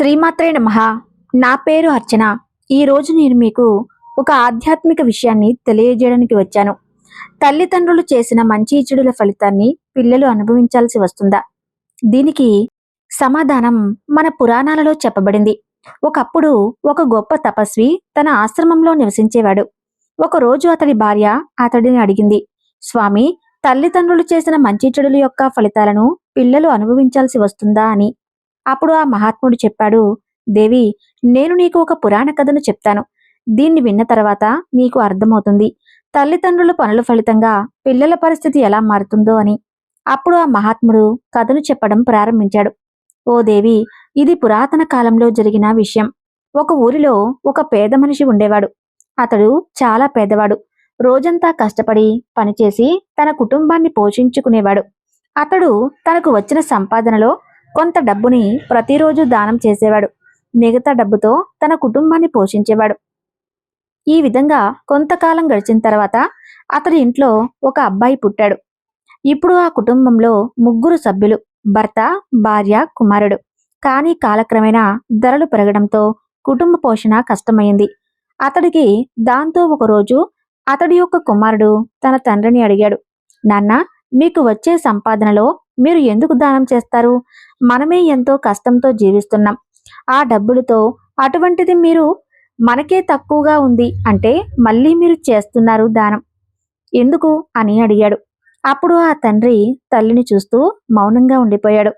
శ్రీమాత్రే నమ. నా పేరు అర్చన. ఈరోజు నేను మీకు ఒక ఆధ్యాత్మిక విషయాన్ని తెలియజేయడానికి వచ్చాను. తల్లిదండ్రులు చేసిన మంచి చెడుల ఫలితాన్ని పిల్లలు అనుభవించాల్సి వస్తుందా? దీనికి సమాధానం మన పురాణాలలో చెప్పబడింది. ఒకప్పుడు ఒక గొప్ప తపస్వి తన ఆశ్రమంలో నివసించేవాడు. ఒకరోజు అతడి భార్య అతడిని అడిగింది స్వామి తల్లిదండ్రులు చేసిన మంచి చెడుల యొక్క ఫలితాలను పిల్లలు అనుభవించాల్సి వస్తుందా? అని. అప్పుడు ఆ మహాత్ముడు చెప్పాడు దేవి నేను నీకు ఒక పురాణ కథను చెప్తాను. దీన్ని విన్న తర్వాత నీకు అర్థమవుతుంది. తల్లిదండ్రుల పనుల ఫలితంగా పిల్లల పరిస్థితి ఎలా మారుతుందో అని. అప్పుడు ఆ మహాత్ముడు కథను చెప్పడం ప్రారంభించాడు. ఓ దేవి ఇది పురాతన కాలంలో జరిగిన విషయం. ఒక ఊరిలో ఒక పేద మనిషి ఉండేవాడు. అతడు చాలా పేదవాడు. రోజంతా కష్టపడి పనిచేసి తన కుటుంబాన్ని పోషించుకునేవాడు. అతడు తనకు వచ్చిన సంపాదనలో కొంత డబ్బుని ప్రతిరోజు దానం చేసేవాడు. మిగతా డబ్బుతో తన కుటుంబాన్ని పోషించేవాడు. ఈ విధంగా కొంతకాలం గడిచిన తర్వాత అతడి ఇంట్లో ఒక అబ్బాయి పుట్టాడు. ఇప్పుడు ఆ కుటుంబంలో ముగ్గురు సభ్యులు భర్త భార్య కుమారుడు. కానీ కాలక్రమేణా ధరలు పెరగడంతో కుటుంబ పోషణ కష్టమైంది. అతడికి దాంతో ఒకరోజు అతడి యొక్క కుమారుడు తన తండ్రిని అడిగాడు. నాన్న మీకు వచ్చే సంపాదనలో మీరు ఎందుకు దానం చేస్తారు? మనమే ఎంతో కష్టంతో జీవిస్తున్నాం. ఆ డబ్బులతో అటువంటిది మీరు మనకే తక్కువగా ఉంది అంటే మళ్ళీ మీరు చేస్తున్నారు దానం. ఎందుకు? అని అడిగాడు. అప్పుడు ఆ తండ్రి తల్లిని చూస్తూ మౌనంగా ఉండిపోయాడు.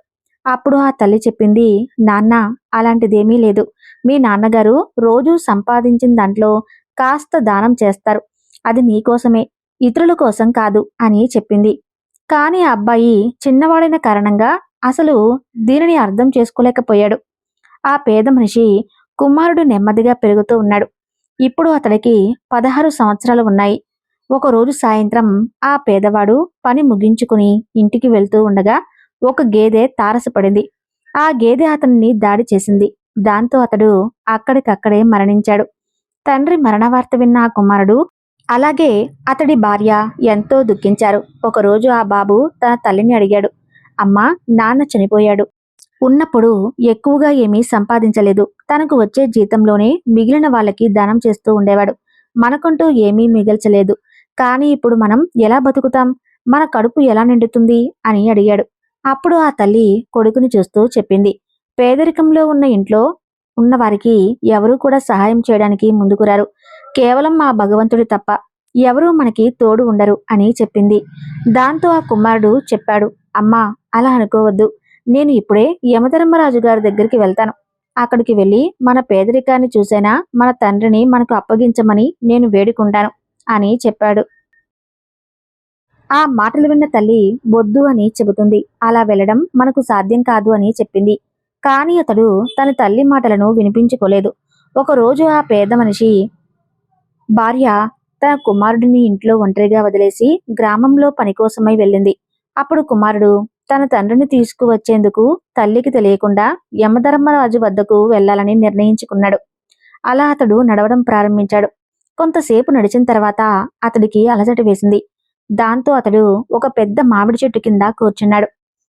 అప్పుడు ఆ తల్లి చెప్పింది నాన్న అలాంటిదేమీ లేదు. మీ నాన్నగారు రోజు సంపాదించిన దాంట్లో కాస్త దానం చేస్తారు. అది నీకోసమే ఇతరుల కోసం కాదు అని చెప్పింది. కానీ ఆ అబ్బాయి చిన్నవాడైన కారణంగా అసలు దీనిని అర్థం చేసుకోలేకపోయాడు. ఆ పేద మనిషి కుమారుడు నెమ్మదిగా పెరుగుతూ ఉన్నాడు. ఇప్పుడు అతడికి పదహారు సంవత్సరాలు ఉన్నాయి. ఒకరోజు సాయంత్రం ఆ పేదవాడు పని ముగించుకుని ఇంటికి వెళ్తూ ఉండగా ఒక గేదె తారసపడింది. ఆ గేదె అతన్ని దాడి చేసింది. దాంతో అతడు అక్కడికక్కడే మరణించాడు. తండ్రి మరణ వార్త విన్న ఆ కుమారుడు అలాగే అతడి భార్య ఎంతో దుఃఖించారు. ఒకరోజు ఆ బాబు తన తల్లిని అడిగాడు. అమ్మా నాన్న చనిపోయాడు. ఉన్నప్పుడు ఎక్కువగా ఏమీ సంపాదించలేదు. తనకు వచ్చే జీతంలోనే మిగిలిన వాళ్ళకి దానం చేస్తూ ఉండేవాడు. మనకంటూ ఏమీ మిగల్చలేదు. కానీ ఇప్పుడు మనం ఎలా బతుకుతాం? మన కడుపు ఎలా నిండుతుంది? అని అడిగాడు. అప్పుడు ఆ తల్లి కొడుకుని చూస్తూ చెప్పింది. పేదరికంలో ఉన్న ఇంట్లో ఉన్న వారికి ఎవరూ కూడా సహాయం చేయడానికి ముందుకురారు. కేవలం మా భగవంతుడు తప్ప ఎవరూ మనకి తోడు ఉండరు అని చెప్పింది. దాంతో ఆ కుమారుడు చెప్పాడు. అమ్మా అలా అనుకోవద్దు. నేను ఇప్పుడే యమధర్మరాజు గారి దగ్గరికి వెళ్తాను. అక్కడికి వెళ్ళి మన పేదరికాన్ని చూసైనా మన తండ్రిని మనకు అప్పగించమని నేను వేడుకుంటాను అని చెప్పాడు. ఆ మాటలు విన్న తల్లి వద్దు అని చెబుతుంది. అలా వెళ్ళడం మనకు సాధ్యం కాదు అని చెప్పింది. కానీ అతడు తన తల్లి మాటలను వినిపించుకోలేదు. ఒకరోజు ఆ పేద మనిషి భార్య తన కుమారుడిని ఇంట్లో ఒంటరిగా వదిలేసి గ్రామంలో పని కోసమై వెళ్ళింది. అప్పుడు కుమారుడు తన తండ్రిని తీసుకువచ్చేందుకు తల్లికి తెలియకుండా యమధర్మరాజు వద్దకు వెళ్ళాలని నిర్ణయించుకున్నాడు. అలా అతడు నడవడం ప్రారంభించాడు. కొంతసేపు నడిచిన తర్వాత అతడికి అలసట వేసింది. దాంతో అతడు ఒక పెద్ద మామిడి చెట్టు కింద కూర్చున్నాడు.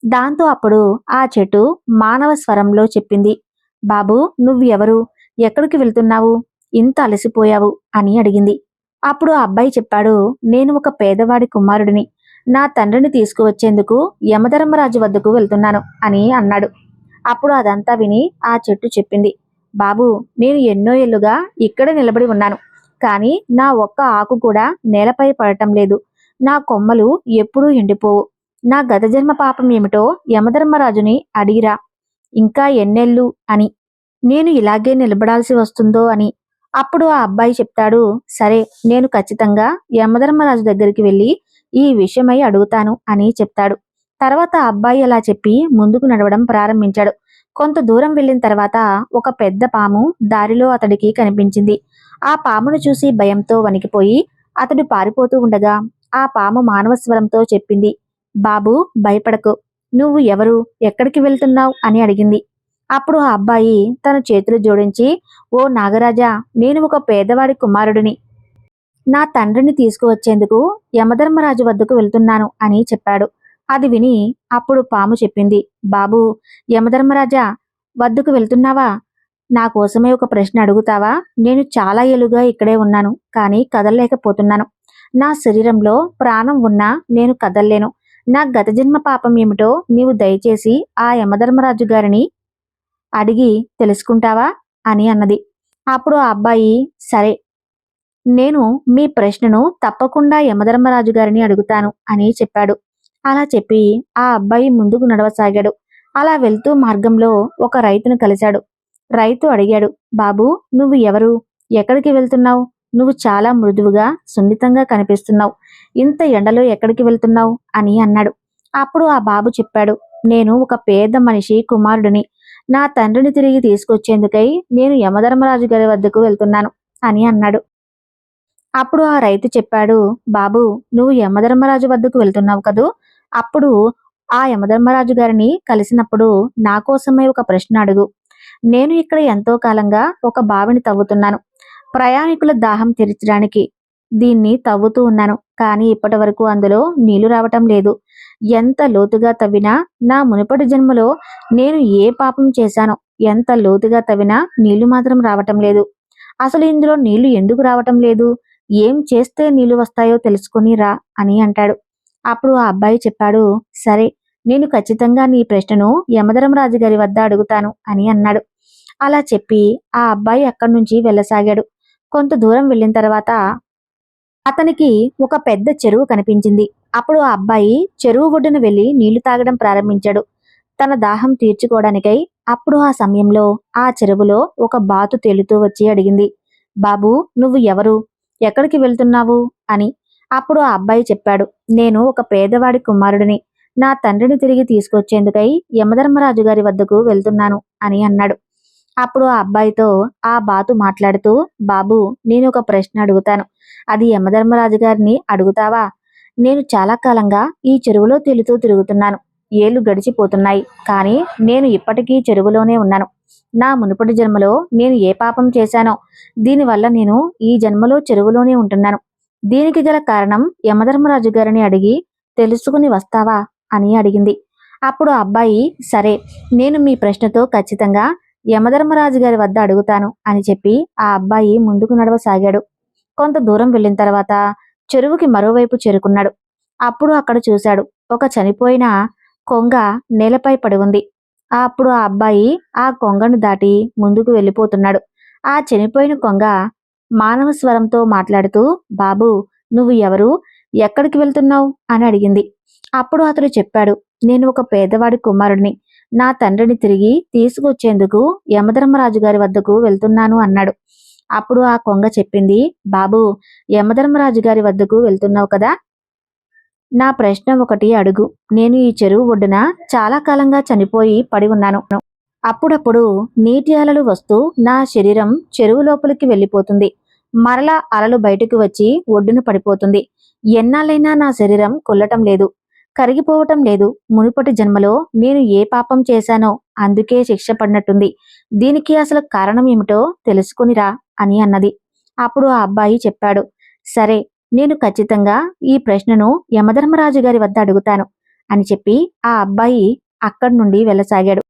దాంతో అప్పుడు ఆ చెట్టు మానవ స్వరంలో చెప్పింది. బాబు నువ్వు ఎవరు? ఎక్కడికి వెళ్తున్నావు? ఇంత అలసిపోయావు అని అడిగింది. అప్పుడు ఆ అబ్బాయి చెప్పాడు నేను ఒక పేదవాడి కుమారుడిని. నా తండ్రిని తీసుకువచ్చేందుకు యమధర్మరాజు వద్దకు వెళ్తున్నాను అని అన్నాడు. అప్పుడు అదంతా విని ఆ చెట్టు చెప్పింది. బాబు నేను ఎన్నో ఏళ్ళుగా ఇక్కడ నిలబడి ఉన్నాను. కానీ నా ఒక్క ఆకు కూడా నేలపై పడటం లేదు. నా కొమ్మలు ఎప్పుడూ ఎండిపోవు. నా గత జన్మ పాపం ఏమిటో యమధర్మరాజుని అడిగిరా. ఇంకా ఎన్నెళ్ళు అని. నేను ఇలాగే నిలబడాల్సి వస్తుందో అని. అప్పుడు ఆ అబ్బాయి చెప్తాడు సరే నేను ఖచ్చితంగా యమధర్మరాజు దగ్గరికి వెళ్ళి ఈ విషయమై అడుగుతాను అని చెప్తాడు. తర్వాత అబ్బాయి అలా చెప్పి ముందుకు నడవడం ప్రారంభించాడు. కొంత దూరం వెళ్ళిన తర్వాత ఒక పెద్ద పాము దారిలో అతడికి కనిపించింది. ఆ పామును చూసి భయంతో వణికిపోయి అతడు పారిపోతూ ఉండగా ఆ పాము మానవ స్వరంతో చెప్పింది బాబు భయపడకు. నువ్వు ఎవరు? ఎక్కడికి వెళ్తున్నావు? అని అడిగింది. అప్పుడు ఆ అబ్బాయి తన చేతులు జోడించి ఓ నాగరాజా నేను ఒక పేదవాడి కుమారుడిని. నా తండ్రిని తీసుకువచ్చేందుకు యమధర్మరాజు వద్దకు వెళ్తున్నాను అని చెప్పాడు. అది విని అప్పుడు పాము చెప్పింది బాబు యమధర్మరాజా వద్దకు వెళ్తున్నావా? నా కోసమే ఒక ప్రశ్న అడుగుతావా? నేను చాలా ఏలుగా ఇక్కడే ఉన్నాను కానీ కదలలేకపోతున్నాను. నా శరీరంలో ప్రాణం ఉన్నా నేను కదల్లేను. నా గత జన్మ పాపం ఏమిటో నీవు దయచేసి ఆ యమధర్మరాజు గారిని అడిగి తెలుసుకుంటావా? అని అన్నది. అప్పుడు ఆ అబ్బాయి సరే నేను మీ ప్రశ్నను తప్పకుండా యమధర్మరాజు గారిని అడుగుతాను అని చెప్పాడు. అలా చెప్పి ఆ అబ్బాయి ముందుకు నడవసాగాడు. అలా వెళ్తూ మార్గంలో ఒక రైతును కలిశాడు. రైతు అడిగాడు బాబు నువ్వు ఎవరు? ఎక్కడికి వెళ్తున్నావు? నువ్వు చాలా మృదువుగా సున్నితంగా కనిపిస్తున్నావు. ఇంత ఎండలో ఎక్కడికి వెళ్తున్నావు? అని అన్నాడు. అప్పుడు ఆ బాబు చెప్పాడు నేను ఒక పేద మనిషి కుమారుడిని. నా తండ్రిని తిరిగి తీసుకొచ్చేందుకై నేను యమధర్మరాజు గారి వద్దకు వెళ్తున్నాను అని అన్నాడు. అప్పుడు ఆ రైతు చెప్పాడు బాబు నువ్వు యమధర్మరాజు వద్దకు వెళ్తున్నావు కదూ? అప్పుడు ఆ యమధర్మరాజు గారిని కలిసినప్పుడు నా కోసమే ఒక ప్రశ్న అడుగు. నేను ఇక్కడ ఎంతో కాలంగా ఒక బావిని తవ్వుతున్నాను. ప్రయాణికుల దాహం తీర్చడానికి దీన్ని తవ్వుతూ ఉన్నాను. కానీ ఇప్పటి వరకు అందులో నీళ్ళు రావటం లేదు. ఎంత లోతుగా తవ్వినా నా మునుపటి జన్మలో నేను ఏ పాపం చేశానో ఎంత లోతుగా తవ్వినా నీళ్ళు మాత్రం రావటం లేదు. అసలు ఇందులో నీళ్ళు ఎందుకు రావటం లేదు? ఏం చేస్తే నీళ్ళు వస్తాయో తెలుసుకుని రా అని అంటాడు. అప్పుడు ఆ అబ్బాయి చెప్పాడు సరే నేను ఖచ్చితంగా నీ ప్రశ్నను యమధర్మరాజు గారి వద్ద అడుగుతాను అని అన్నాడు. అలా చెప్పి ఆ అబ్బాయి అక్కడి నుంచి వెళ్ళసాగాడు. కొంత దూరం వెళ్ళిన తర్వాత అతనికి ఒక పెద్ద చెరువు కనిపించింది. అప్పుడు ఆ అబ్బాయి చెరువు ఒడ్డున వెళ్ళి నీళ్ళు తాగడం ప్రారంభించాడు. తన దాహం తీర్చుకోవడానికై అప్పుడు ఆ సమయంలో ఆ చెరువులో ఒక బాతు తేలుతూ వచ్చి అడిగింది బాబు నువ్వు ఎవరు? ఎక్కడికి వెళ్తున్నావు? అని అప్పుడు ఆ అబ్బాయి చెప్పాడు. నేను ఒక పేదవాడి కుమారుడిని. నా తండ్రిని తిరిగి తీసుకొచ్చేందుకై యమధర్మరాజు గారి వద్దకు వెళ్తున్నాను అని అన్నాడు. అప్పుడు ఆ అబ్బాయితో ఆ బాతు మాట్లాడుతూ బాబు నేను ఒక ప్రశ్న అడుగుతాను. అది యమధర్మరాజు గారిని అడుగుతావా? నేను చాలా కాలంగా ఈ చెరువులో తేలుతూ తిరుగుతున్నాను. ఏళ్ళు గడిచిపోతున్నాయి. కానీ నేను ఇప్పటికీ చెరువులోనే ఉన్నాను. నా మునుపటి జన్మలో నేను ఏ పాపం చేశానో దీనివల్ల నేను ఈ జన్మలో చెరువులోనే ఉంటున్నాను. దీనికి గల కారణం యమధర్మరాజు గారిని అడిగి తెలుసుకుని వస్తావా అని అడిగింది. అప్పుడు ఆ అబ్బాయి సరే నేను మీ ప్రశ్నతో ఖచ్చితంగా యమధర్మరాజు గారి వద్ద అడుగుతాను అని చెప్పి ఆ అబ్బాయి ముందుకు నడవసాగాడు. కొంత దూరం వెళ్ళిన తర్వాత చెరువుకి మరోవైపు చేరుకున్నాడు. అప్పుడు అక్కడ చూశాడు ఒక చనిపోయిన కొంగ నేలపై పడి ఉంది. అప్పుడు ఆ అబ్బాయి ఆ కొంగను దాటి ముందుకు వెళ్ళిపోతున్నాడు. ఆ చనిపోయిన కొంగ మానవ స్వరంతో మాట్లాడుతూ బాబు నువ్వు ఎవరు? ఎక్కడికి వెళ్తున్నావు? అని అడిగింది. అప్పుడు అతడు చెప్పాడు నేను ఒక పేదవాడి కుమారుడిని. నా తండ్రిని తిరిగి తీసుకొచ్చేందుకు యమధర్మరాజు గారి వద్దకు వెళ్తున్నాను అన్నాడు. అప్పుడు ఆ కొంగ చెప్పింది బాబు యమధర్మరాజు గారి వద్దకు వెళ్తున్నావు కదా? నా ప్రశ్న ఒకటి అడుగు. నేను ఈ చెరువు ఒడ్డున చాలా కాలంగా చనిపోయి పడి ఉన్నాను. అప్పుడప్పుడు నీటి అలలు వస్తూ నా శరీరం చెరువు లోపలికి వెళ్ళిపోతుంది. మరలా అలలు బయటకు వచ్చి ఒడ్డున పడిపోతుంది. ఎన్నాళ్ళైనా నా శరీరం కొల్లటం లేదు. కరిగిపోవటం లేదు. మునుపటి జన్మలో నేను ఏ పాపం చేశానో అందుకే శిక్ష పడినట్టుంది. దీనికి అసలు కారణం ఏమిటో తెలుసుకునిరా అని అన్నది. అప్పుడు ఆ అబ్బాయి చెప్పాడు. సరే నేను ఖచ్చితంగా ఈ ప్రశ్నను యమధర్మరాజు గారి వద్ద అడుగుతాను అని చెప్పి ఆ అబ్బాయి అక్కడి నుండి వెళ్ళసాగాడు.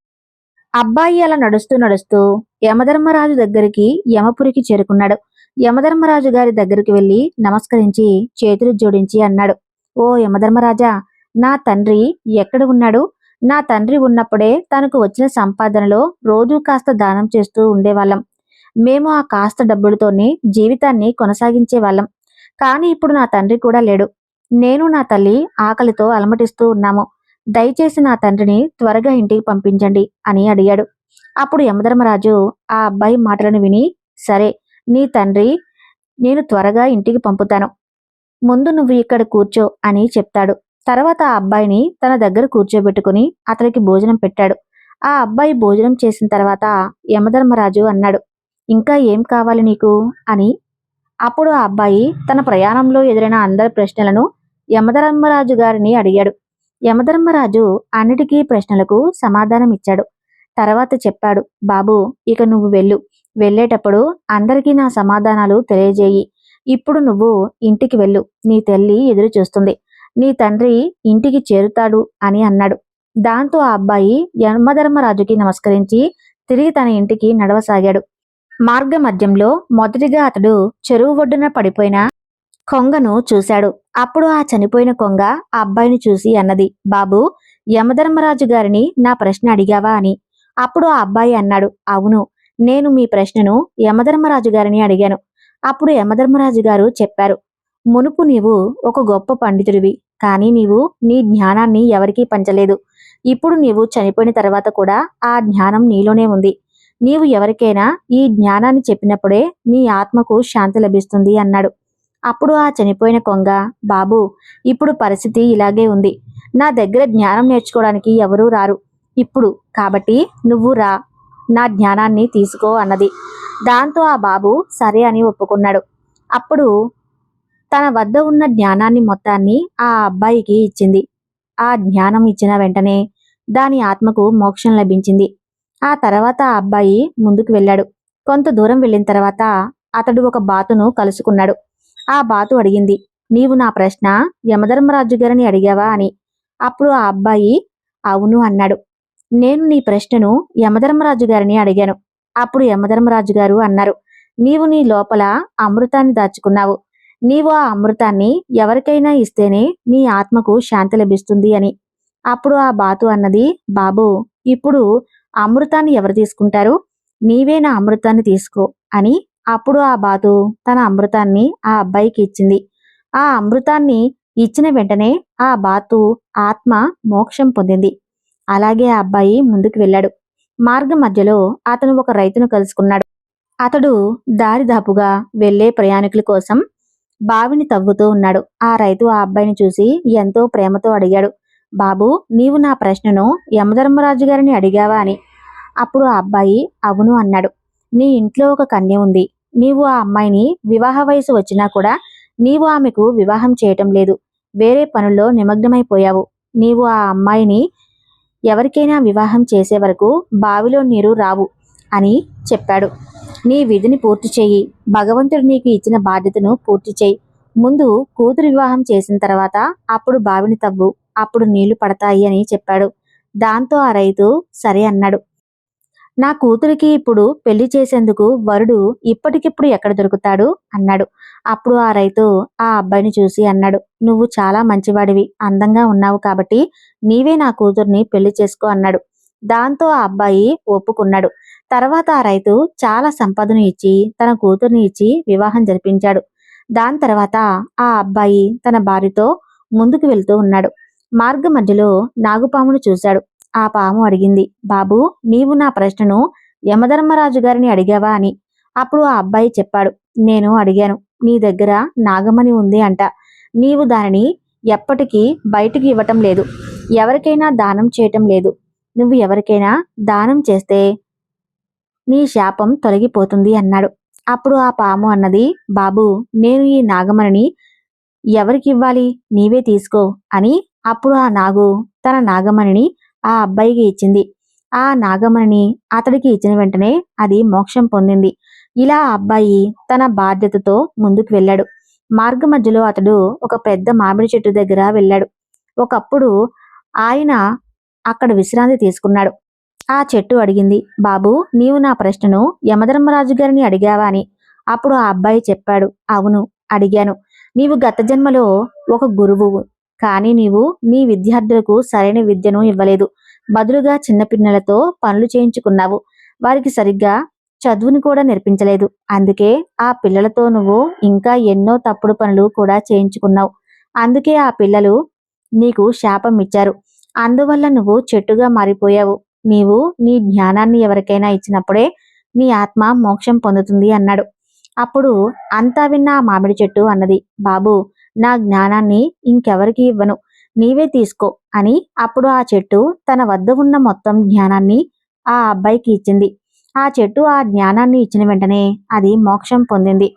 అబ్బాయి అలా నడుస్తూ నడుస్తూ యమధర్మరాజు దగ్గరికి యమపురికి చేరుకున్నాడు. యమధర్మరాజు గారి దగ్గరికి వెళ్ళి నమస్కరించి చేతులు జోడించి అన్నాడు. ఓ యమధర్మరాజా నా తండ్రి ఎక్కడ ఉన్నాడు? నా తండ్రి ఉన్నప్పుడే తనకు వచ్చిన సంపాదనలో రోజూ కాస్త దానం చేస్తూ ఉండేవాళ్ళం. మేము ఆ కాస్త డబ్బులతోనే జీవితాన్ని కొనసాగించే వాళ్ళం కానీ ఇప్పుడు నా తండ్రి కూడా లేడు. నేను నా తల్లి ఆకలితో అలమటిస్తూ ఉన్నాము. దయచేసి నా తండ్రిని త్వరగా ఇంటికి పంపించండి అని అడిగాడు. అప్పుడు యమధర్మరాజు ఆ అబ్బాయి మాటలను విని సరే నీ తండ్రి నేను త్వరగా ఇంటికి పంపుతాను. ముందు నువ్వు ఇక్కడ కూర్చో అని చెప్తాడు. తర్వాత ఆ అబ్బాయిని తన దగ్గర కూర్చోబెట్టుకుని అతనికి భోజనం పెట్టాడు. ఆ అబ్బాయి భోజనం చేసిన తర్వాత యమధర్మరాజు అన్నాడు ఇంకా ఏం కావాలి నీకు? అని అప్పుడు ఆ అబ్బాయి తన ప్రయాణంలో ఎదురైన అందరి ప్రశ్నలను యమధర్మరాజు గారిని అడిగాడు. యమధర్మరాజు అన్నిటికీ ప్రశ్నలకు సమాధానం ఇచ్చాడు. తర్వాత చెప్పాడు బాబు ఇక నువ్వు వెళ్ళు. వెళ్ళేటప్పుడు అందరికీ నా సమాధానాలు తెలియజేయి. ఇప్పుడు నువ్వు ఇంటికి వెళ్ళు. నీ తల్లి ఎదురు చూస్తుంది. నీ తండ్రి ఇంటికి చేరుతాడు అని అన్నాడు. దాంతో ఆ అబ్బాయి యమధర్మరాజుకి నమస్కరించి తిరిగి తన ఇంటికి నడవసాగాడు. మార్గ మధ్యంలో మొదటిగా అతడు చెరువు ఒడ్డున పడిపోయిన కొంగను చూశాడు. అప్పుడు ఆ చనిపోయిన కొంగ ఆ అబ్బాయిని చూసి అన్నది బాబు యమధర్మరాజు గారిని నా ప్రశ్న అడిగావా? అని. అప్పుడు ఆ అబ్బాయి అన్నాడు అవును నేను మీ ప్రశ్నను యమధర్మరాజు గారిని అడిగాను. అప్పుడు యమధర్మరాజు గారు చెప్పారు మునుపు నీవు ఒక గొప్ప పండితుడివి కానీ నీవు నీ జ్ఞానాన్ని ఎవరికీ పంచలేదు. ఇప్పుడు నీవు చనిపోయిన తర్వాత కూడా ఆ జ్ఞానం నీలోనే ఉంది. నీవు ఎవరికైనా ఈ జ్ఞానాన్ని చెప్పినప్పుడే నీ ఆత్మకు శాంతి లభిస్తుంది అన్నాడు. అప్పుడు ఆ చనిపోయిన కొంగ బాబు ఇప్పుడు పరిస్థితి ఇలాగే ఉంది. నా దగ్గర జ్ఞానం నేర్చుకోవడానికి ఎవరూ రారు. ఇప్పుడు కాబట్టి నువ్వు రా. నా జ్ఞానాన్ని తీసుకో అన్నది. దాంతో ఆ బాబు సరే అని ఒప్పుకున్నాడు. అప్పుడు తన వద్ద ఉన్న జ్ఞానాన్ని మొత్తాన్ని ఆ అబ్బాయికి ఇచ్చింది. ఆ జ్ఞానం ఇచ్చిన వెంటనే దాని ఆత్మకు మోక్షం లభించింది. ఆ తర్వాత ఆ అబ్బాయి ముందుకు వెళ్ళాడు. కొంత దూరం వెళ్ళిన తర్వాత అతడు ఒక బాతును కలుసుకున్నాడు. ఆ బాతు అడిగింది నీవు నా ప్రశ్న యమధర్మరాజు గారిని అడిగావా? అని. అప్పుడు ఆ అబ్బాయి అవును అన్నాడు. నేను నీ ప్రశ్నను యమధర్మరాజు గారిని అడిగాను. అప్పుడు యమధర్మరాజు గారు అన్నారు నీవు నీ లోపల అమృతాన్ని దాచుకున్నావు. నీవు ఆ అమృతాన్ని ఎవరికైనా ఇస్తేనే నీ ఆత్మకు శాంతి లభిస్తుంది అని. అప్పుడు ఆ బాతు అన్నది బాబు ఇప్పుడు అమృతాన్ని ఎవరు తీసుకుంటారు? నీవే నా అమృతాన్ని తీసుకో అని అప్పుడు ఆ బాతు తన అమృతాన్ని ఆ అబ్బాయికి ఇచ్చింది. ఆ అమృతాన్ని ఇచ్చిన వెంటనే ఆ బాతు ఆత్మ మోక్షం పొందింది. అలాగే ఆ అబ్బాయి ముందుకు వెళ్ళాడు. మార్గం మధ్యలో అతను ఒక రైతును కలుసుకున్నాడు. అతడు దారిదాపుగా వెళ్ళే ప్రయాణికుల కోసం బావిని తవ్వుతూ ఉన్నాడు. ఆ రైతు ఆ అబ్బాయిని చూసి ఎంతో ప్రేమతో అడిగాడు. బాబు నీవు నా ప్రశ్నను యమధర్మరాజు గారిని అడిగావా? అని. అప్పుడు ఆ అబ్బాయి అవును అన్నాడు. నీ ఇంట్లో ఒక కన్య ఉంది. నీవు ఆ అమ్మాయిని వివాహ వయసు వచ్చినా కూడా నీవు ఆమెకు వివాహం చేయటం లేదు. వేరే పనుల్లో నిమగ్నమైపోయావు. నీవు ఆ అమ్మాయిని ఎవరికైనా వివాహం చేసే వరకు బావిలో నీరు రావు అని చెప్పాడు. నీ విధిని పూర్తి చేయి భగవంతుడు నీకు ఇచ్చిన బాధ్యతను పూర్తి చేయి ముందు కూతురు వివాహం చేసిన తర్వాత అప్పుడు బావిని తవ్వు. అప్పుడు నీళ్ళు పడతాయి అని చెప్పాడు. దాంతో ఆ రైతు సరే అన్నాడు. నా కూతురికి ఇప్పుడు పెళ్ళి చేసేందుకు వరుడు ఇప్పటికిప్పుడు ఎక్కడ దొరుకుతాడు? అన్నాడు. అప్పుడు ఆ రైతు ఆ అబ్బాయిని చూసి అన్నాడు నువ్వు చాలా మంచివాడివి అందంగా ఉన్నావు కాబట్టి నీవే నా కూతుర్ని పెళ్ళి చేసుకో అన్నాడు. దాంతో ఆ అబ్బాయి ఒప్పుకున్నాడు. తర్వాత ఆ రైతు చాలా సంపదను ఇచ్చి తన కూతుర్ని ఇచ్చి వివాహం జరిపించాడు. దాని తర్వాత ఆ అబ్బాయి తన భార్యతో ముందుకు వెళ్తూ ఉన్నాడు. మార్గ మధ్యలో నాగుపామును చూశాడు. ఆ పాము అడిగింది. బాబు నీవు నా ప్రశ్నను యమధర్మరాజు గారిని అడిగావా? అని. అప్పుడు ఆ అబ్బాయి చెప్పాడు. నేను అడిగాను. నీ దగ్గర నాగమణి ఉంది అంట. నీవు దానిని ఎప్పటికీ బయటికి ఇవ్వటం లేదు. ఎవరికైనా దానం చేయటం లేదు. నువ్వు ఎవరికైనా దానం చేస్తే నీ శాపం తొలగిపోతుంది అన్నాడు. అప్పుడు ఆ పాము అన్నది బాబు నేను ఈ నాగమణిని ఎవరికి ఇవ్వాలి? నీవే తీసుకో అని. అప్పుడు ఆ నాగు తన నాగమణిని ఆ అబ్బాయికి ఇచ్చింది. ఆ నాగమణిని అతడికి ఇచ్చిన వెంటనే అది మోక్షం పొందింది. ఇలా అబ్బాయి తన బాధ్యతతో ముందుకు వెళ్ళాడు. మార్గ మధ్యలో అతడు ఒక పెద్ద మామిడి చెట్టు దగ్గర వెళ్ళాడు. ఒకప్పుడు ఆయన అక్కడ విశ్రాంతి తీసుకున్నాడు. ఆ చెట్టు అడిగింది బాబు నీవు నా ప్రశ్నను యమధర్మరాజు గారిని అడిగావా అని? అప్పుడు ఆ అబ్బాయి చెప్పాడు అవును అడిగాను. నీవు గత జన్మలో ఒక గురువు కానీ నీవు నీ విద్యార్థులకు సరైన విద్యను ఇవ్వలేదు. బదులుగా చిన్నపిల్లలతో పనులు చేయించుకున్నావు. వారికి సరిగ్గా చదువుని కూడా నేర్పించలేదు. అందుకే ఆ పిల్లలతో నువ్వు ఇంకా ఎన్నో తప్పుడు పనులు కూడా చేయించుకున్నావు. అందుకే ఆ పిల్లలు నీకు శాపం ఇచ్చారు. అందువల్ల నువ్వు చెట్టుగా మారిపోయావు. నీవు నీ జ్ఞానాన్ని ఎవరికైనా ఇచ్చినప్పుడే నీ ఆత్మ మోక్షం పొందుతుంది అన్నాడు. అప్పుడు అంతా విన్న ఆ మామిడి చెట్టు అన్నది బాబు నా జ్ఞానాన్ని ఇంకెవరికి ఇవ్వను. నీవే తీసుకో అని అప్పుడు ఆ చెట్టు తన వద్ద ఉన్న మొత్తం జ్ఞానాన్ని ఆ అబ్బాయికి ఇచ్చింది. ఆ చెట్టు ఆ జ్ఞానాన్ని ఇచ్చిన వెంటనే అది మోక్షం పొందింది.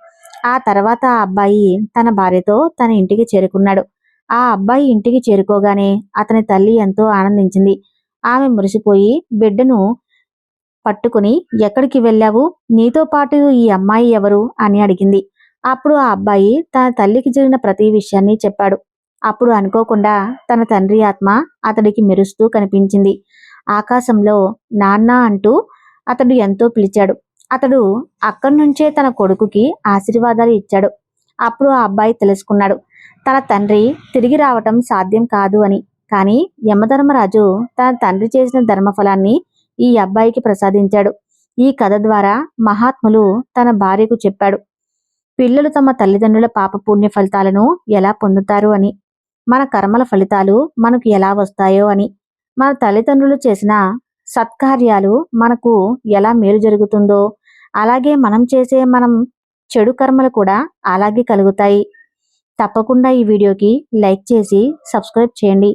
ఆ తర్వాత ఆ అబ్బాయి తన భార్యతో తన ఇంటికి చేరుకున్నాడు. ఆ అబ్బాయి ఇంటికి చేరుకోగానే అతని తల్లి ఎంతో ఆనందించింది. ఆమె మురిసిపోయి బిడ్డను పట్టుకుని ఎక్కడికి వెళ్ళావు? నీతో పాటు ఈ అమ్మాయి ఎవరు? అని అడిగింది. అప్పుడు ఆ అబ్బాయి తన తల్లికి జరిగిన ప్రతి విషయాన్ని చెప్పాడు. అప్పుడు అనుకోకుండా తన తండ్రి ఆత్మ అతడికి మెరుస్తూ కనిపించింది. ఆకాశంలో నాన్న అంటూ అతడు ఎంతో పిలిచాడు. అతడు అక్కడి నుంచే తన కొడుకుకి ఆశీర్వాదాలు ఇచ్చాడు. అప్పుడు ఆ అబ్బాయి తెలుసుకున్నాడు. తన తండ్రి తిరిగి రావటం సాధ్యం కాదు అని. కానీ యమధర్మరాజు తన తండ్రి చేసిన ధర్మఫలాన్ని ఈ అబ్బాయికి ప్రసాదించాడు. ఈ కథ ద్వారా మహాత్ములు తన భార్యకు చెప్పాడు. పిల్లలు తమ తల్లిదండ్రుల పాప పుణ్య ఫలితాలను ఎలా పొందుతారు అని మన కర్మల ఫలితాలు మనకు ఎలా వస్తాయో అని మన తల్లిదండ్రులు చేసిన సత్కార్యాలు మనకు ఎలా మేలు జరుగుతుందో అలాగే మనం చేసే మనం చెడు కర్మలు కూడా అలాగే కలుగుతాయి. తప్పకుండా ఈ వీడియోకి లైక్ చేసి సబ్స్క్రైబ్ చేయండి.